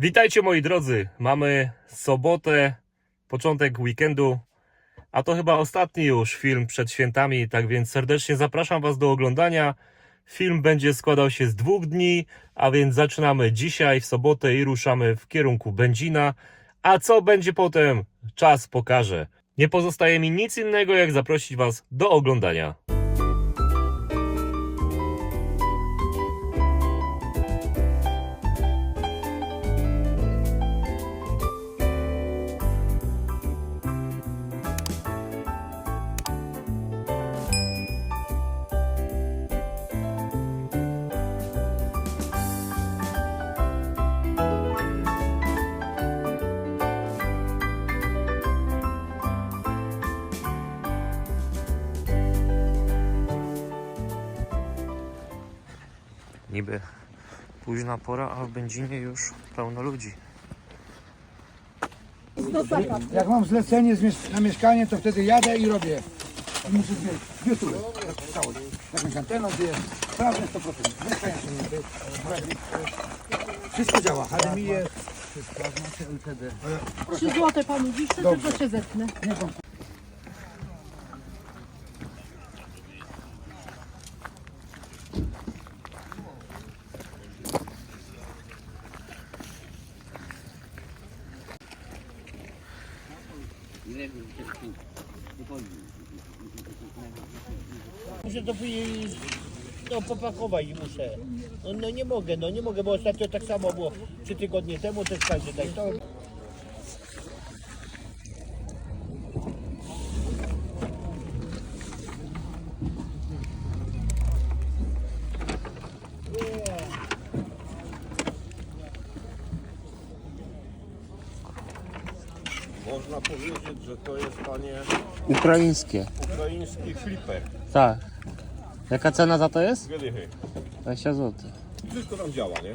Witajcie moi drodzy, mamy sobotę, początek weekendu, a to chyba ostatni już film przed świętami, tak więc serdecznie zapraszam Was do oglądania. Film będzie składał się z dwóch dni, a więc zaczynamy dzisiaj w sobotę i ruszamy w kierunku Będzina. A co będzie potem? Czas pokaże. Nie pozostaje mi nic innego, jak zaprosić Was do oglądania. Niby późna pora, a w Będzinie już pełno ludzi. Jak mam zlecenie na mieszkanie, to wtedy jadę i robię. I muszę zmienić dwie tury. Jakąś anteną, gdzie jest sprawne 100%. Mieszkanie. Wszystko działa. HDMI jest. Wszystko, znaczy LCD. 3 złote panu Dobrze. tylko się zetnę. Muszę to no, popakować muszę. No, no nie mogę, no nie mogę, bo ostatnio tak samo było trzy tygodnie temu też każdy tak to. Można powiedzieć, że to jest panie Ukraińskie. ukraiński flipper. Tak. Jaka cena za to jest? Dwie dychy. 20 zł. Wszystko tam działa, nie?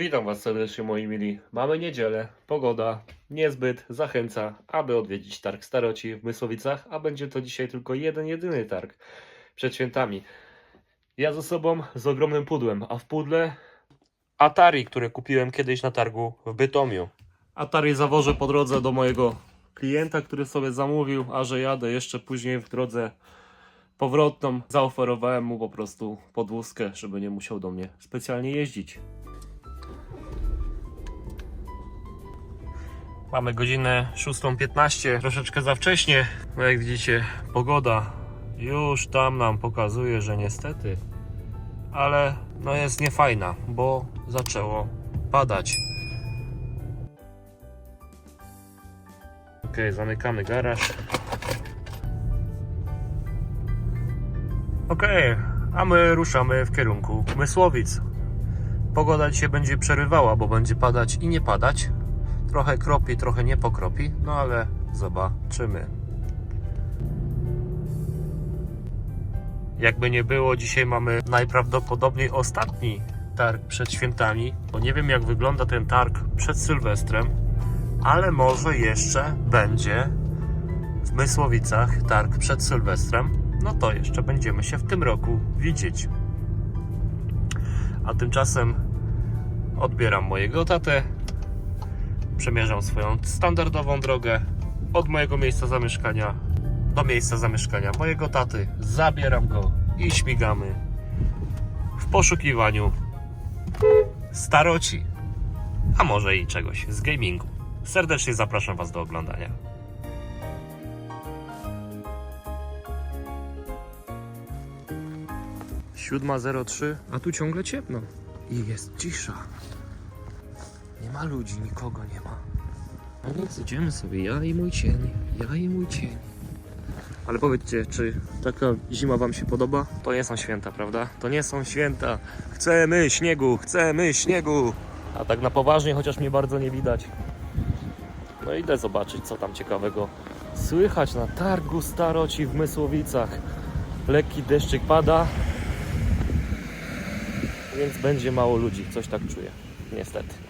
Witam Was serdecznie moi mili. Mamy niedzielę, pogoda niezbyt zachęca, aby odwiedzić targ staroci w Mysłowicach, a będzie to dzisiaj tylko jeden, jedyny targ przed świętami. Ja ze sobą z ogromnym pudłem, a w pudle Atari, które kupiłem kiedyś na targu w Bytomiu. Atari zawożę po drodze do mojego klienta, który sobie zamówił, a że jadę jeszcze później w drodze powrotną, zaoferowałem mu po prostu podwózkę, żeby nie musiał do mnie specjalnie jeździć. Mamy godzinę 6.15, troszeczkę za wcześnie. No jak widzicie, pogoda już tam nam pokazuje, że niestety, ale no jest niefajna, bo zaczęło padać. Ok, zamykamy garaż. Ok, a my ruszamy w kierunku Mysłowic. Pogoda dzisiaj będzie przerywała, bo będzie padać i nie padać. Trochę kropi, trochę nie pokropi, no ale zobaczymy. Jakby nie było, dzisiaj mamy najprawdopodobniej ostatni targ przed świętami, bo nie wiem jak wygląda ten targ przed Sylwestrem, ale może jeszcze będzie w Mysłowicach targ przed Sylwestrem. No to jeszcze będziemy się w tym roku widzieć. A tymczasem odbieram mojego tatę, przemierzam swoją standardową drogę od mojego miejsca zamieszkania do miejsca zamieszkania mojego taty. Zabieram go i śmigamy w poszukiwaniu staroci, a może i czegoś z gamingu. Serdecznie zapraszam Was do oglądania. Siódma zero trzy, a tu ciągle ciemno i jest cisza. Nie ma ludzi, nikogo nie ma. Nic, idziemy sobie, ja i mój cień, ja i mój cień. Ale powiedzcie, czy taka zima wam się podoba? To nie są święta, prawda? To nie są święta. Chcemy śniegu, chcemy śniegu. A tak na poważnie, chociaż mnie bardzo nie widać. No idę zobaczyć, co tam ciekawego słychać na targu staroci w Mysłowicach. Lekki deszczyk pada, więc będzie mało ludzi. Coś tak czuję. Niestety.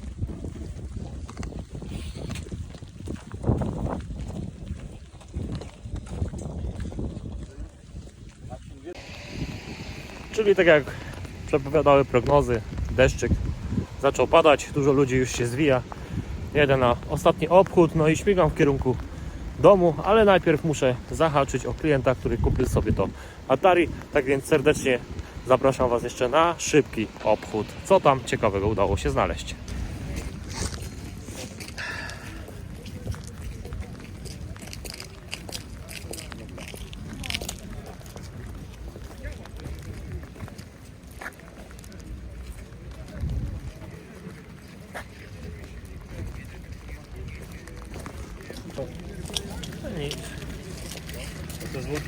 Czyli tak jak przepowiadały prognozy, deszczyk zaczął padać, dużo ludzi już się zwija. Jedę na ostatni obchód, no i śmigam w kierunku domu, ale najpierw muszę zahaczyć o klienta, który kupił sobie to Atari. Tak więc serdecznie zapraszam Was jeszcze na szybki obchód. Co tam ciekawego udało się znaleźć?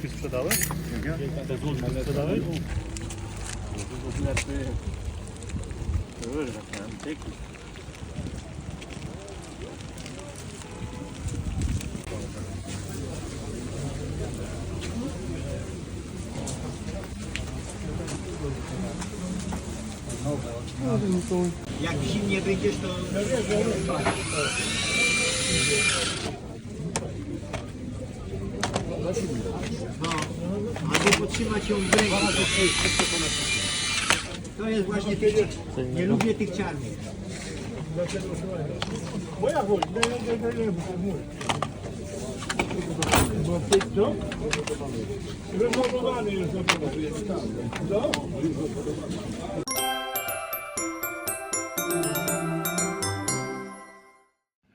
Te złotki sprzedałeś? Te złotki sprzedałeś? Jak w zimnie wyjdziesz, to... No, albo podtrzymać ją w ręku, to jest jest właśnie tych, nie lubię tych czarnych.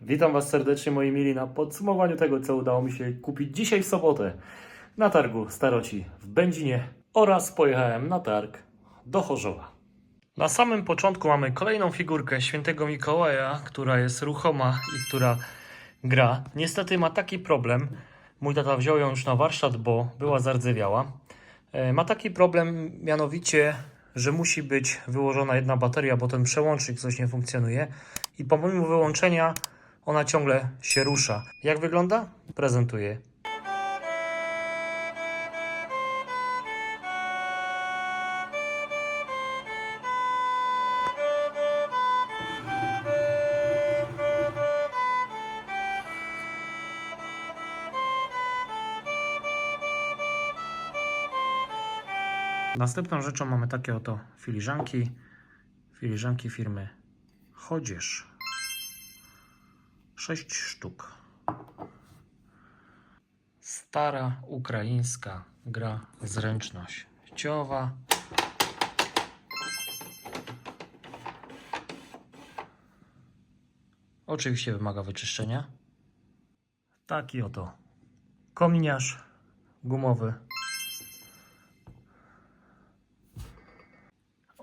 Witam Was serdecznie moi mili. Na podsumowaniu tego, co udało mi się kupić dzisiaj w sobotę na targu Staroci w Będzinie oraz pojechałem na targ do Chorzowa. Na samym początku mamy kolejną figurkę świętego Mikołaja, która jest ruchoma i która gra. Niestety ma taki problem, mój tata wziął ją już na warsztat, bo była zardzewiała. E, Ma taki problem mianowicie, że musi być wyłożona jedna bateria, bo ten przełącznik coś nie funkcjonuje i pomimo wyłączenia ona ciągle się rusza. Jak wygląda? Prezentuję. Następną rzeczą mamy takie oto filiżanki. Filiżanki firmy Chodzież. 6 sztuk. Stara ukraińska gra zręcznościowa. Oczywiście wymaga wyczyszczenia. Taki oto kominiarz gumowy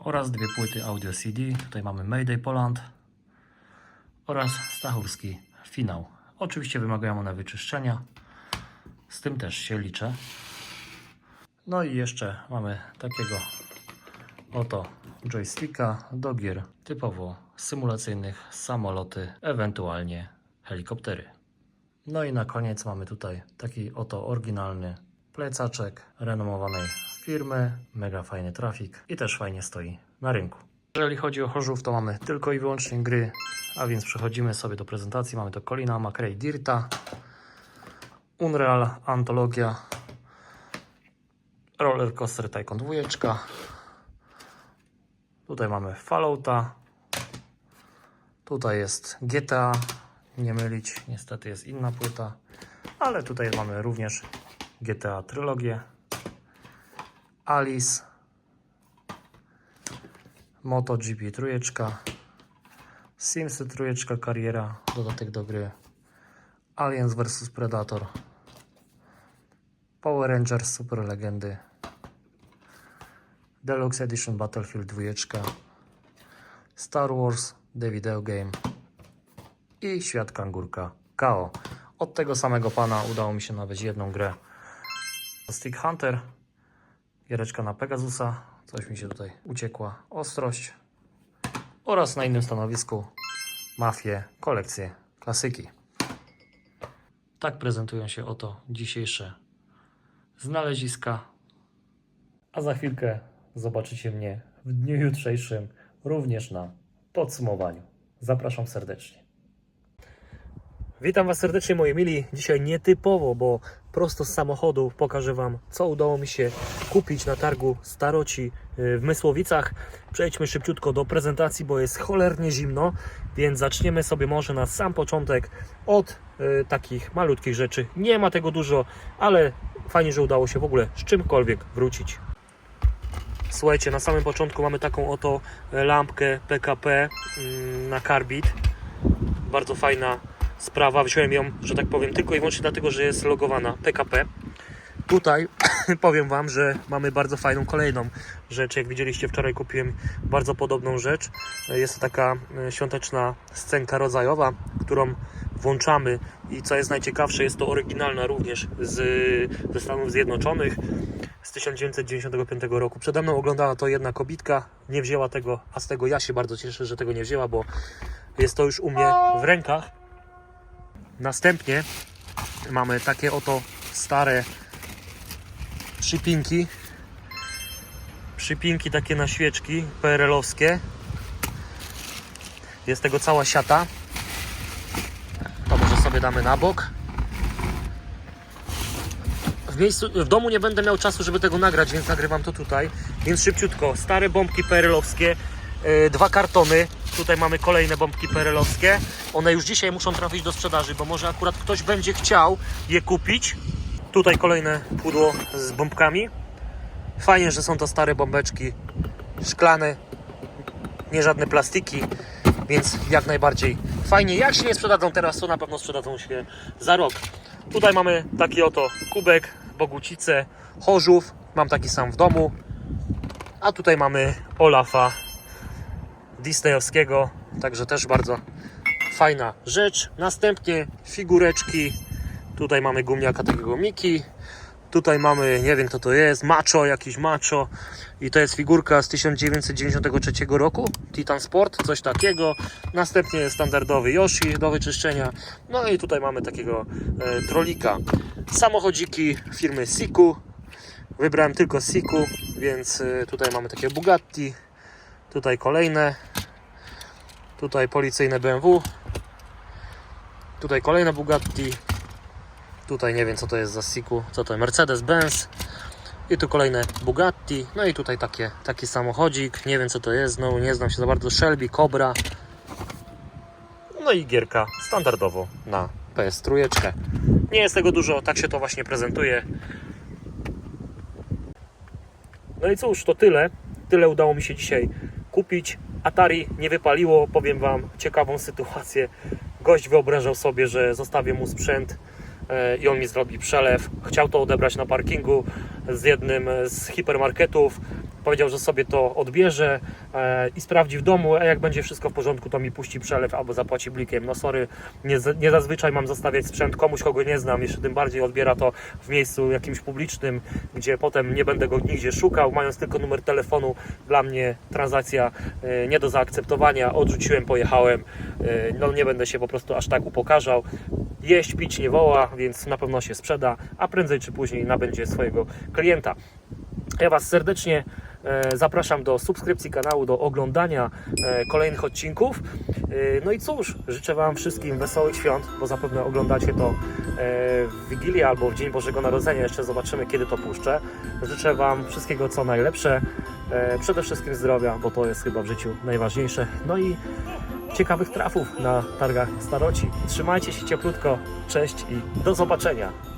oraz dwie płyty audio CD. Tutaj mamy Mayday Poland oraz Stachurski Finał. Oczywiście wymagają one wyczyszczenia. Z tym też się liczę. No i jeszcze mamy takiego oto joysticka do gier typowo symulacyjnych, samoloty, ewentualnie helikoptery. No i na koniec mamy tutaj taki oto oryginalny plecaczek renomowanej firmy, mega fajny trafik i też fajnie stoi na rynku. Jeżeli chodzi o Chorzów, to mamy tylko i wyłącznie gry, a więc przechodzimy sobie do prezentacji. Mamy to Colina McRae Dirta, Unreal Antologia, Roller Coaster Tycoon 2, tutaj mamy Fallouta, tutaj jest GTA, nie mylić, niestety jest inna płyta, ale tutaj mamy również GTA Trylogię, Alice, MotoGP trójeczka, Simsy trójeczka kariera, dodatek do gry, Aliens vs Predator, Power Rangers Super Legendy, Deluxe Edition Battlefield 2, Star Wars The Video Game. I Świat Kangurka. KO. Od tego samego pana udało mi się nabyć jedną grę. Stick Hunter, giereczka na Pegasusa, coś mi się tutaj uciekła, ostrość oraz na innym stanowisku Mafię, kolekcję klasyki. Tak prezentują się oto dzisiejsze znaleziska. A za chwilkę zobaczycie mnie w dniu jutrzejszym również na podsumowaniu. Zapraszam serdecznie. Witam Was serdecznie moi mili. Dzisiaj nietypowo, bo prosto z samochodu pokażę Wam, co udało mi się kupić na targu Staroci y, w Mysłowicach. Przejdźmy szybciutko do prezentacji, bo jest cholernie zimno, więc zaczniemy sobie może na sam początek od y, takich malutkich rzeczy. Nie ma tego dużo, ale fajnie, że udało się w ogóle z czymkolwiek wrócić. Słuchajcie, na samym początku mamy taką oto lampkę PKP mm, na karbid. Bardzo fajna sprawa. Wziąłem ją, że tak powiem, tylko i wyłącznie dlatego, że jest logowana PKP. Tutaj powiem Wam, że mamy bardzo fajną kolejną rzecz. Jak widzieliście wczoraj kupiłem bardzo podobną rzecz. Jest to taka e, świąteczna scenka rodzajowa, którą włączamy i co jest najciekawsze, jest to oryginalna również z, ze Stanów Zjednoczonych z 1995 roku. Przede mną oglądała to jedna kobitka, nie wzięła tego, a z tego ja się bardzo cieszę, że tego nie wzięła, bo jest to już u mnie w rękach. Następnie mamy takie oto stare przypinki. Przypinki takie na świeczki PRL-owskie. Jest tego cała siata. To może sobie damy na bok. W, miejscu, w domu nie będę miał czasu, żeby tego nagrać, więc nagrywam to tutaj. Więc szybciutko. Stare bombki PRL-owskie. Yy, dwa kartony. Tutaj mamy kolejne bombki PRL-owskie. One już dzisiaj muszą trafić do sprzedaży, bo może akurat ktoś będzie chciał je kupić. Tutaj kolejne pudło z bombkami. Fajnie, że są to stare bombeczki szklane, nie żadne plastiki, więc jak najbardziej fajnie. Jak się nie sprzedadzą teraz, to na pewno sprzedadzą się za rok. Tutaj mamy taki oto kubek, bogucice, chorzów. Mam taki sam w domu. A tutaj mamy Olafa Disneyowskiego, także też bardzo fajna rzecz. Następnie figureczki. Tutaj mamy gumniaka takiego Miki. Tutaj mamy, nie wiem kto to jest, Macho, jakiś Macho. I to jest figurka z 1993 roku, Titan Sport, coś takiego. Następnie standardowy Yoshi do wyczyszczenia. No i tutaj mamy takiego e, trolika. Samochodziki firmy Siku. Wybrałem tylko Siku, więc e, tutaj mamy takie Bugatti. Tutaj kolejne. Tutaj policyjne BMW. Tutaj kolejne Bugatti. Tutaj nie wiem co to jest za Siku. Co to jest? Mercedes-Benz. I tu kolejne Bugatti. No i tutaj takie, taki samochodzik. Nie wiem co to jest, no nie znam się za bardzo. Shelby, Cobra. No i gierka standardowo na PS trójeczkę. Nie jest tego dużo, tak się to właśnie prezentuje. No i cóż, to tyle. Tyle udało mi się dzisiaj kupić. Atari nie wypaliło, powiem Wam ciekawą sytuację. Gość wyobrażał sobie, że zostawię mu sprzęt e, i on mi zrobi przelew. Chciał to odebrać na parkingu z jednym z hipermarketów. Powiedział, że sobie to odbierze e, i sprawdzi w domu, a jak będzie wszystko w porządku, to mi puści przelew albo zapłaci blikiem. No sorry, nie, nie zazwyczaj mam zostawiać sprzęt komuś, kogo nie znam, jeszcze tym bardziej odbiera to w miejscu jakimś publicznym, gdzie potem nie będę go nigdzie szukał, mając tylko numer telefonu. Dla mnie transakcja e, nie do zaakceptowania. Odrzuciłem, pojechałem. E, No nie będę się po prostu aż tak upokarzał. Jeść, pić nie woła, więc na pewno się sprzeda, a prędzej czy później nabędzie swojego klienta. Ja Was serdecznie zapraszam do subskrypcji kanału, do oglądania e, kolejnych odcinków. E, No i cóż, życzę Wam wszystkim wesołych świąt, bo zapewne oglądacie to e, w Wigilię albo w Dzień Bożego Narodzenia. Jeszcze zobaczymy, kiedy to puszczę. Życzę Wam wszystkiego, co najlepsze. E, Przede wszystkim zdrowia, bo to jest chyba w życiu najważniejsze. No i ciekawych trafów na targach staroci. Trzymajcie się cieplutko. Cześć i do zobaczenia.